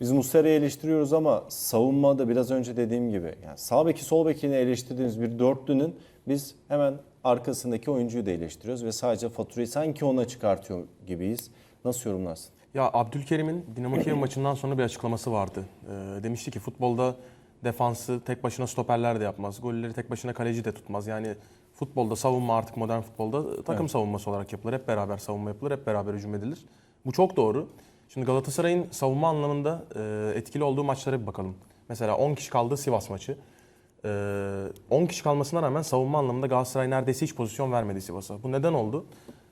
biz Muslera'yı eleştiriyoruz ama savunmada biraz önce dediğim gibi yani sağ beki sol bekini eleştirdiğimiz bir dörtlünün biz hemen arkasındaki oyuncuyu da eleştiriyoruz ve sadece faturayı sanki ona çıkartıyor gibiyiz. Nasıl yorumlarsın? Ya Abdülkerim'in Dinamo Kiev maçından sonra bir açıklaması vardı. Ee, demişti ki futbolda defansı tek başına stoperler de yapmaz. Golleri tek başına kaleci de tutmaz. Yani futbolda savunma artık modern futbolda takım Evet. savunması olarak yapılır. Hep beraber savunma yapılır, hep beraber hücum edilir. Bu çok doğru. Şimdi Galatasaray'ın savunma anlamında e, etkili olduğu maçlara bir bakalım. Mesela 10 kişi kaldı Sivas maçı. Ee, 10 kişi kalmasına rağmen savunma anlamında Galatasaray neredeyse hiç pozisyon vermedi Sivas'a. Bu neden oldu?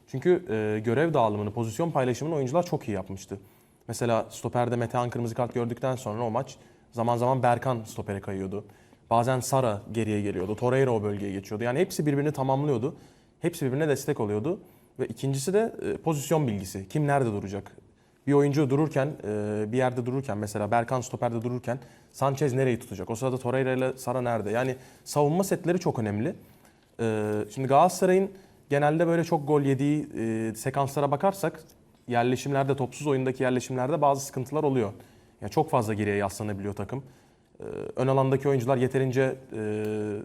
Çünkü e, görev dağılımını, pozisyon paylaşımını oyuncular çok iyi yapmıştı. Mesela stoperde Metehan kırmızı kart gördükten sonra o maç zaman zaman Berkan stopere kayıyordu. Bazen Sara geriye geliyordu. Torreira o bölgeye geçiyordu. Yani hepsi birbirini tamamlıyordu. Hepsi birbirine destek oluyordu. Ve ikincisi de e, pozisyon bilgisi. Kim nerede duracak? Bir oyuncu dururken, e, bir yerde dururken mesela Berkan stoperde dururken Sanchez nereyi tutacak? O sırada Torreira ile Sara nerede? Yani savunma setleri çok önemli. E, Şimdi Galatasaray'ın genelde böyle çok gol yediği e, sekanslara bakarsak yerleşimlerde, topsuz oyundaki yerleşimlerde bazı sıkıntılar oluyor. Yani çok fazla geriye yaslanabiliyor takım. Ön alandaki oyuncular yeterince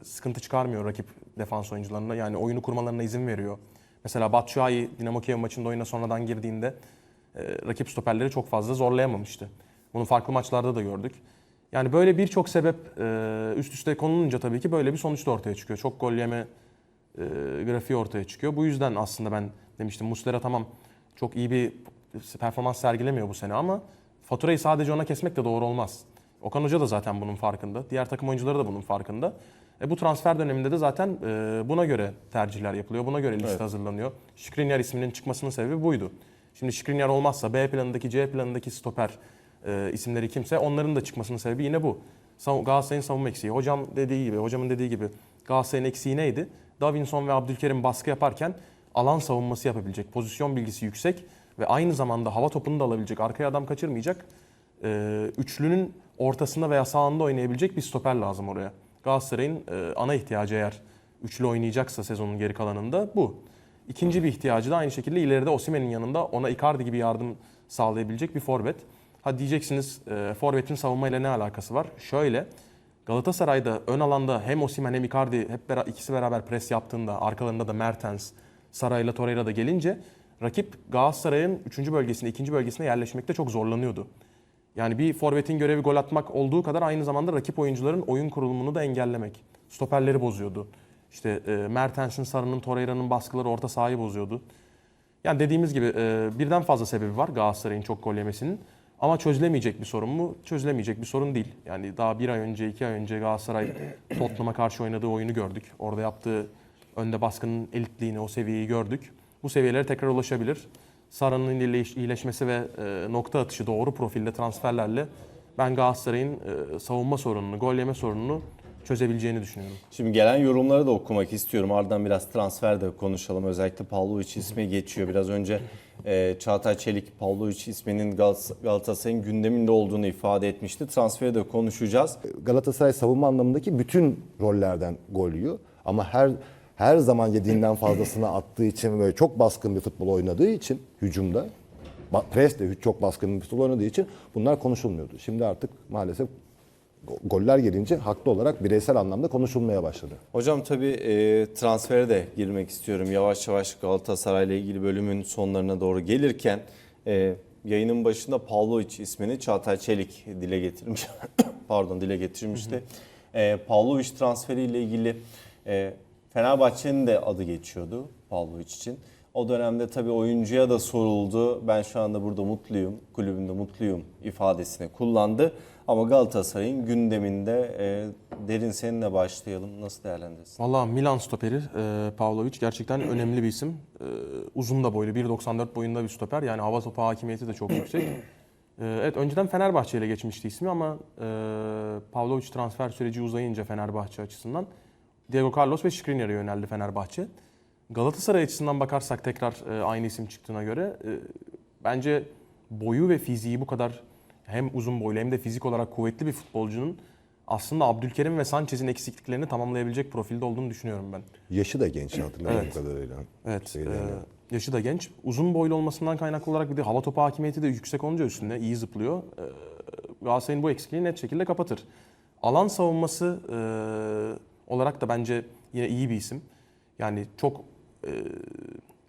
sıkıntı çıkarmıyor rakip defans oyuncularına. Yani oyunu kurmalarına izin veriyor. Mesela Batshuayi Dinamo Kiev maçında oyuna sonradan girdiğinde rakip stoperleri çok fazla zorlayamamıştı. Bunu farklı maçlarda da gördük. Yani böyle birçok sebep e, üst üste konulunca tabii ki böyle bir sonuç da ortaya çıkıyor. Çok gol yeme e, grafiği ortaya çıkıyor. Bu yüzden aslında ben demiştim Muslera tamam çok iyi bir performans sergilemiyor bu sene ama faturayı sadece ona kesmek de doğru olmaz. Okan Hoca da zaten bunun farkında. Diğer takım oyuncuları da bunun farkında. E bu transfer döneminde de zaten e, buna göre tercihler yapılıyor. Buna göre liste Evet. hazırlanıyor. Skriniar isminin çıkmasının sebebi buydu. Şimdi Skriniar olmazsa B planındaki C planındaki stoper e, isimleri kimse onların da çıkmasının sebebi yine bu. Galatasaray'ın savunma eksiği. Hocam dediği gibi, hocamın dediği gibi Galatasaray'ın eksiği neydi? Davinson ve Abdülkerim baskı yaparken alan savunması yapabilecek, pozisyon bilgisi yüksek ve aynı zamanda hava topunu da alabilecek, arkaya adam kaçırmayacak. e, üçlünün ortasında veya sağında oynayabilecek bir stoper lazım oraya. Galatasaray'ın e, ana ihtiyacı eğer üçlü oynayacaksa sezonun geri kalanında bu. İkinci bir ihtiyacı da aynı şekilde ileride Osimhen'in yanında ona Icardi gibi yardım sağlayabilecek bir forvet. Ha diyeceksiniz e, forvetin savunmayla ne alakası var? Şöyle Galatasaray'da ön alanda hem Osimhen hem Icardi hep bera- ikisi beraber pres yaptığında arkalarında da Mertens, Sarayla Torreira da gelince rakip Galatasaray'ın 3. bölgesinde, 2. bölgesine yerleşmekte çok zorlanıyordu. Yani bir forvetin görevi gol atmak olduğu kadar aynı zamanda rakip oyuncuların oyun kurulumunu da engellemek. Stoperleri bozuyordu. İşte e, Mertens'in, Sarı'nın, Torreira'nın baskıları orta sahayı bozuyordu. Yani dediğimiz gibi e, birden fazla sebebi var Galatasaray'ın çok gol yemesinin. Ama çözülemeyecek bir sorun mu? Çözülemeyecek bir sorun değil. Yani daha bir ay önce, iki ay önce Galatasaray Tottenham'a karşı oynadığı oyunu gördük. Orada yaptığı önde baskının elitliğini, o seviyeyi gördük. Bu seviyelere tekrar ulaşabilir. Sara'nın iyileş- iyileşmesi ve e, nokta atışı doğru profilde transferlerle ben Galatasaray'ın e, savunma sorununu, gol yeme sorununu çözebileceğini düşünüyorum. Şimdi gelen yorumları da okumak istiyorum. Ardından biraz transfer de konuşalım. Özellikle Pavlovic ismi geçiyor. Biraz önce e, Çağatay Çelik Pavlovic isminin Galata- Galatasaray'ın gündeminde olduğunu ifade etmişti. Transferi de konuşacağız. Galatasaray savunma anlamındaki bütün rollerden gol yiyor. Ama her her zaman yediğinden fazlasını attığı için böyle çok baskın bir futbol oynadığı için hücumda pres de çok baskın bir futbol oynadığı için bunlar konuşulmuyordu. Şimdi artık maalesef goller gelince haklı olarak bireysel anlamda konuşulmaya başladı. Hocam tabii e, transfere de girmek istiyorum. Yavaş yavaş Galatasaray'la ilgili bölümün sonlarına doğru gelirken e, yayının başında Pavlovic ismini Çağatay Çelik dile getirmiş. Pardon dile getirmişti. E, Pavlovic transferiyle ilgili e, Fenerbahçe'nin de adı geçiyordu Pavlovic için. O dönemde tabii oyuncuya da soruldu. Ben şu anda burada mutluyum, kulübümde mutluyum ifadesini kullandı. Ama Galatasaray'ın gündeminde e, derin seninle başlayalım. Nasıl değerlendirirsin? Valla Milan stoperi e, Pavlovic gerçekten önemli bir isim. E, uzun da boylu, 1.94 boyunda bir stoper. Yani hava topu hakimiyeti de çok yüksek. E, evet önceden Fenerbahçe ile geçmişti ismi ama e, Pavlovic transfer süreci uzayınca Fenerbahçe açısından Diego Carlos ve Skriniar'a yöneldi Fenerbahçe. Galatasaray açısından bakarsak tekrar e, aynı isim çıktığına göre e, bence boyu ve fiziği bu kadar hem uzun boylu hem de fizik olarak kuvvetli bir futbolcunun aslında Abdülkerim ve Sanchez'in eksikliklerini tamamlayabilecek profilde olduğunu düşünüyorum ben. Yaşı da genç hatırladığım Evet. kadarıyla. Evet. Şeylerine. e, yaşı da genç. Uzun boylu olmasından kaynaklı olarak bir de hava topu hakimiyeti de yüksek olunca üstünde iyi zıplıyor. E, Galatasaray'ın bu eksikliği net şekilde kapatır. Alan savunması e, olarak da bence yine iyi bir isim. Yani çok e,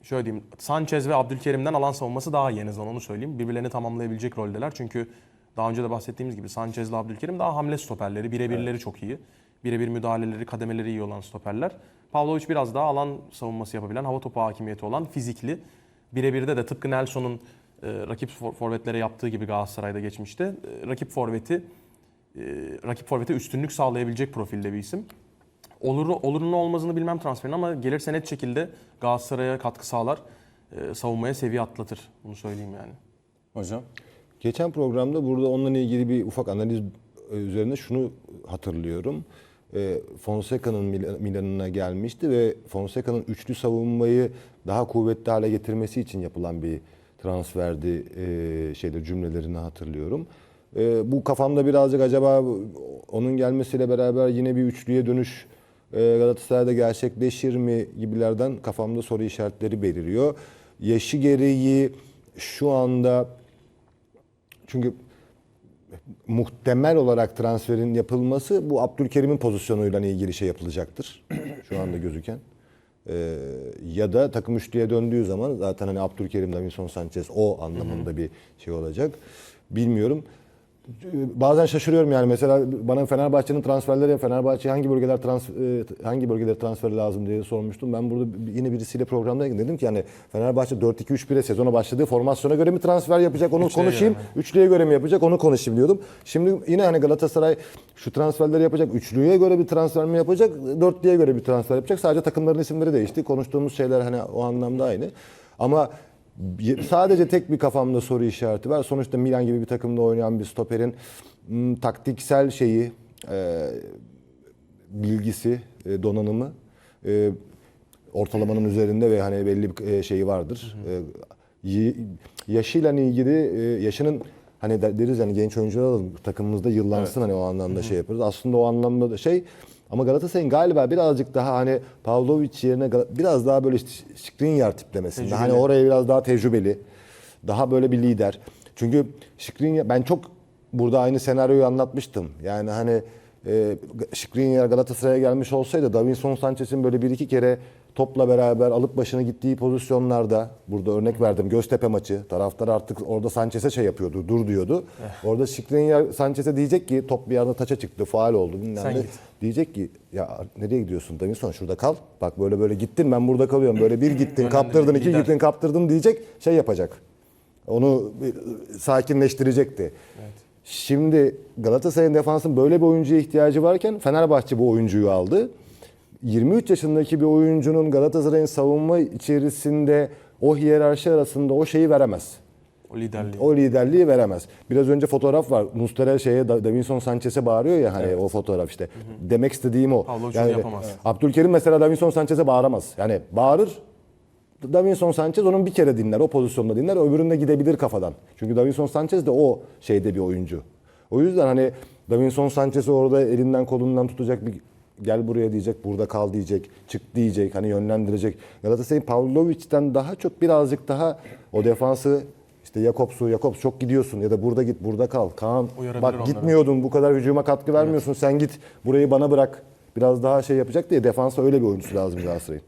şöyle diyeyim Sanchez ve Abdülkerim'den alan savunması daha iyi en azından onu söyleyeyim. Birbirlerini tamamlayabilecek roldeler. Çünkü daha önce de bahsettiğimiz gibi Sanchez ile Abdülkerim daha hamle stoperleri. Birebirleri çok iyi. Birebir müdahaleleri, kademeleri iyi olan stoperler. Pavlovic biraz daha alan savunması yapabilen, hava topu hakimiyeti olan, fizikli. Birebirde de tıpkı Nelson'un e, rakip for- forvetlere yaptığı gibi Galatasaray'da geçmişte. e, rakip forveti e, rakip forvete üstünlük sağlayabilecek profilde bir isim. Olur, olurun olmazını bilmem transferin ama gelirse net şekilde Galatasaray'a katkı sağlar. e, savunmaya seviye atlatır. Bunu söyleyeyim yani. Hocam. Geçen programda burada onunla ilgili bir ufak analiz e, üzerine şunu hatırlıyorum. E, Fonseca'nın Mil- Milan'ına gelmişti ve Fonseca'nın üçlü savunmayı daha kuvvetli hale getirmesi için yapılan bir transferdi e, şeyde cümlelerini hatırlıyorum. E, bu kafamda birazcık acaba onun gelmesiyle beraber yine bir üçlüye dönüş Galatasaray'da gerçekleşir mi gibilerden kafamda soru işaretleri beliriyor. Yaşı gereği şu anda çünkü muhtemel olarak transferin yapılması bu Abdülkerim'in pozisyonuyla ilgili şey yapılacaktır. Şu anda gözüken. Ee, ya da takım üçlüye döndüğü zaman zaten hani Abdülkerim, Davinson Sanchez o anlamında bir şey olacak. Bilmiyorum. Bazen şaşırıyorum yani mesela bana Fenerbahçe'nin transferleri Fenerbahçe hangi bölgeler trans e, hangi bölgeler transfer lazım diye sormuştum. Ben burada yine birisiyle programdayken dedim ki yani Fenerbahçe 4-2-3-1'e sezona başladığı formasyona göre mi transfer yapacak onu Üçlüye konuşayım. göre Üçlüye göre mi yapacak onu konuşayım diyordum. Şimdi yine hani Galatasaray şu transferleri yapacak. Üçlüye göre bir transfer mi yapacak? Dörtlüye göre bir transfer yapacak. Sadece takımların isimleri değişti. Konuştuğumuz şeyler hani o anlamda aynı. Ama sadece tek bir kafamda soru işareti var. Sonuçta Milan gibi bir takımda oynayan bir stoperin taktiksel şeyi e, bilgisi, e, donanımı e, ortalamanın üzerinde ve hani belli bir e, şeyi vardır. E, yaşıyla ilgili e, yaşının hani de- deriz yani genç oyuncular alalım takımımızda yıllansın hani o anlamda şey yaparız. Aslında o anlamda da şey ama Galatasaray'ın galiba birazcık daha hani Pavlovic yerine biraz daha böyle işte Skriniar tiplemesinde. Tecrübeli. Hani oraya biraz daha tecrübeli. Daha böyle bir lider. Çünkü Skriniar ben çok burada aynı senaryoyu anlatmıştım. Yani hani e, Skriniar Galatasaray'a gelmiş olsaydı Davinson Sanchez'in böyle bir iki kere topla beraber alıp başını gittiği pozisyonlarda burada örnek verdim Göztepe maçı taraftar artık orada Sanchez'e şey yapıyordu dur diyordu. Orada Skriniar Sanchez'e diyecek ki top bir yerde taça çıktı faal oldu bilmem Sen ne. git. Diyecek ki ya nereye gidiyorsun Davinson şurada kal. Bak böyle böyle gittin ben burada kalıyorum. Böyle bir gittin kaptırdın iki gittin kaptırdın diyecek şey yapacak. Onu bir sakinleştirecekti. Şimdi Galatasaray'ın defansın böyle bir oyuncuya ihtiyacı varken Fenerbahçe bu oyuncuyu aldı. 23 yaşındaki bir oyuncunun Galatasaray'ın savunma içerisinde o hiyerarşi arasında o şeyi veremez. O liderliği. O liderliği veremez. Biraz önce fotoğraf var. Mustera şeye Da- Davinson Sanchez'e bağırıyor ya hani o fotoğraf işte. Demek istediğim o. Pavlovic onu yapamaz. Abdülkerim mesela Davinson Sanchez'e bağıramaz. Yani bağırır. Davinson Sanchez onun bir kere dinler, o pozisyonda dinler, öbüründe gidebilir kafadan. Çünkü Davinson Sanchez de o şeyde bir oyuncu. O yüzden hani Davinson Sanchez'i orada elinden kolundan tutacak bir gel buraya diyecek, burada kal diyecek, çık diyecek, hani yönlendirecek. Galatasaray'ın Pavlovic'den daha çok birazcık daha o defansı işte Jakobs'u, Jakobs çok gidiyorsun ya da burada git, burada kal. Kaan Uyarabilir bak onları. gitmiyordun, bu kadar hücuma katkı vermiyorsun, sen git burayı bana bırak. Biraz daha şey yapacak diye defansa öyle bir oyuncusu lazım Galatasaray'ın.